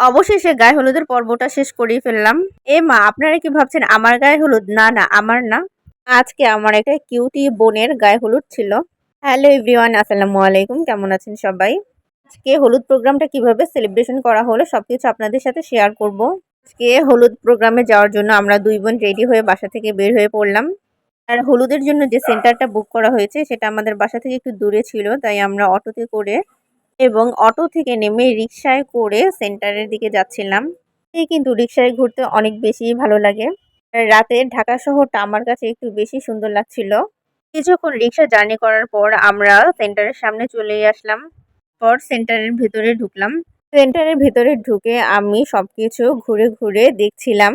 অবশেষে গায়ে হলুদের পর্বটা শেষ করেই ফেললাম। এ মা, আপনারা কি ভাবছেন আমার গায়ে হলুদ? না না, আমার না। আজকে আমার একটা কিউটি বোনের গায়ে হলুদ ছিল। হ্যালো এভরিওয়ান, আসসালামু আলাইকুম। কেমন আছেন সবাই? আজকে হলুদ প্রোগ্রামটা কীভাবে সেলিব্রেশন করা হলো সব কিছু আপনাদের সাথে শেয়ার করব। আজকে হলুদ প্রোগ্রামে যাওয়ার জন্য আমরা দুই বোন রেডি হয়ে বাসা থেকে বের হয়ে পড়লাম। আর হলুদের জন্য যে সেন্টারটা বুক করা হয়েছে, সেটা আমাদের বাসা থেকে একটু দূরে ছিল, তাই আমরা অটোতে করে এবং অটো থেকে নেমে রিক্সায় করে সেন্টারের দিকে যাচ্ছিলাম। এই কিন্তু রিক্সায় ঘুরতে অনেক বেশি ভালো লাগে। রাতে ঢাকা শহরটা আমার কাছে একটু বেশি সুন্দর লাগছিল। কিছুক্ষণ রিক্সা জার্নি করার পর আমরা সেন্টারের সামনে চলে আসলাম। পর সেন্টারের ভেতরে ঢুকলাম। সেন্টারের ভেতরে ঢুকে আমি সবকিছু ঘুরে ঘুরে দেখছিলাম।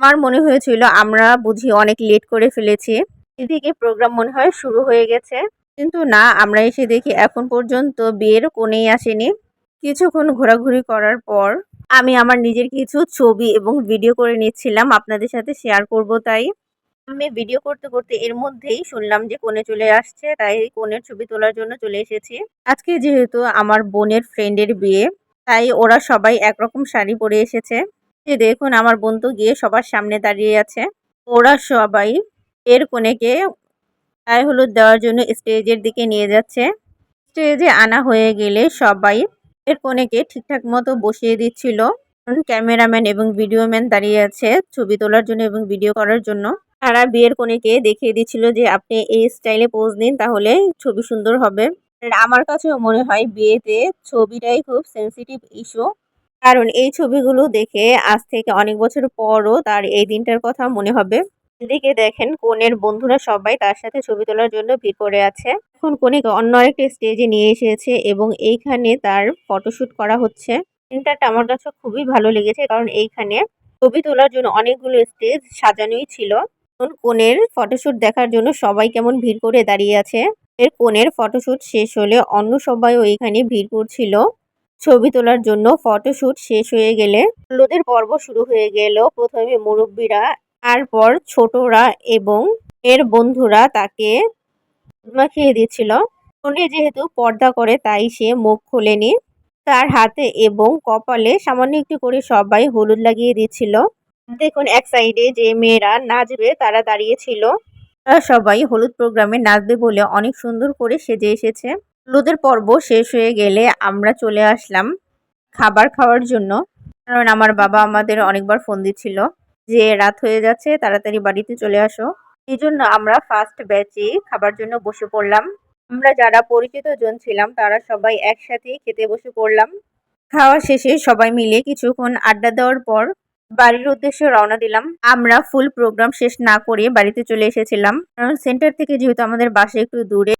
আমার মনে হয়েছিল আমরা বুঝি অনেক লেট করে ফেলেছি। এদিকে প্রোগ্রাম মনে হয় শুরু হয়ে গেছে। কিন্তু না, আমরা এসে দেখি এখন পর্যন্ত বিয়ের কোণেই আসেনি। কিছুক্ষণ ঘোরাঘুরি করার পর আমি আমার নিজের কিছু ছবি এবং ভিডিও করে নিচ্ছিলাম, আপনাদের সাথে শেয়ার করব তাই। আমি ভিডিও করতে করতে এর মধ্যেই শুনলাম যে কোণে চলে আসছে, তাই কোণের ছবি তোলার জন্য চলে এসেছি। আজকে যেহেতু আমার বোনের ফ্রেন্ডের বিয়ে, তাই ওরা সবাই একরকম শাড়ি পরে এসেছে। যে দেখুন, আমার বোন তো গিয়ে সবার সামনে দাঁড়িয়ে আছে। ওরা সবাই এর কোণেকে গায়ে হলুদ দেওয়ার জন্য স্টেজের দিকে নিয়ে যাচ্ছে। স্টেজে আনা হয়ে গেলে সবাই এর কোণেকে ঠিকঠাক মতো বসিয়ে দিচ্ছিল। ক্যামেরাম্যান এবং ভিডিওম্যান দাঁড়িয়ে আছে ছবি তোলার জন্য এবং ভিডিও করার জন্য। তারা বিয়ের কোণেকে দেখিয়ে দিচ্ছিল যে আপনি এই স্টাইলে পোজ দিন তাহলে ছবি সুন্দর হবে। আমার কাছেও মনে হয় বিয়েতে ছবিটাই খুব সেন্সিটিভ ইস্যু কারণ এই ছবিগুলো দেখে আজ থেকে অনেক বছর পরও তার এই দিনটার কথা মনে হবে। এদিকে দেখেন কনের বন্ধুরা সবাই তার সাথে ছবি তোলার জন্য ভিড় করে আছে। এখন কনেকে অন্য আরেকটা স্টেজে নিয়ে এসেছে এবং এইখানে তার ফটোশুট করা হচ্ছে। সিনটাটা আমার কাছে খুবই ভালো লেগেছে কারণ এইখানে ছবি তোলার জন্য অনেকগুলো স্টেজ সাজানোই ছিল। এখন কনের ফটোশুট দেখার জন্য সবাই কেমন ভিড় করে দাঁড়িয়ে আছে। এর কনের ফটোশুট শেষ হলে অন্য সবাইও এখানে ভিড় করছিল। ছবি তোলার জন্য ফটোশুট শেষ হয়ে গেলে হলুদের পর্ব শুরু হয়ে গেল। প্রথমে মুরব্বীরা তারপর ছোটরা এবং এর বন্ধুরা তাকে মাখিয়ে দিচ্ছিল। উনি যেহেতু পর্দা করে, তাই সে মুখ খোলেনি। তার হাতে এবং কপালে সামান্য একটু করে সবাই হলুদ লাগিয়ে দিচ্ছিল। দেখুন, এক সাইডে যে মেয়েরা নাচবে, তারা দাঁড়িয়েছিল তারা সবাই হলুদ প্রোগ্রামে নাচবে বলে অনেক সুন্দর করে সেজে এসেছে। হলুদের পর্ব শেষ হয়ে গেলে আমরা চলে আসলাম খাবার খাওয়ার জন্য। কারণ আমার বাবা আমাদের অনেকবার ফোন দিচ্ছিল। যে রাত হয়ে যাচ্ছে, তাড়াতাড়ি বাড়িতে চলে আসো। এই জন্য আমরা ফার্স্ট ব্যাচে খাবার জন্য বসে পড়লাম। আমরা যারা পরিচিত জন ছিলাম, তারা সবাই একসাথে খেতে বসে পড়লাম। খাওয়া শেষে সবাই মিলে কিছুক্ষণ আড্ডা দেওয়ার পর বাড়ির উদ্দেশ্যে রওনা দিলাম। আমরা ফুল প্রোগ্রাম শেষ না করে বাড়িতে চলে এসেছিলাম। কারণ সেন্টার থেকে যেহেতু আমাদের বাসে একটু দূরে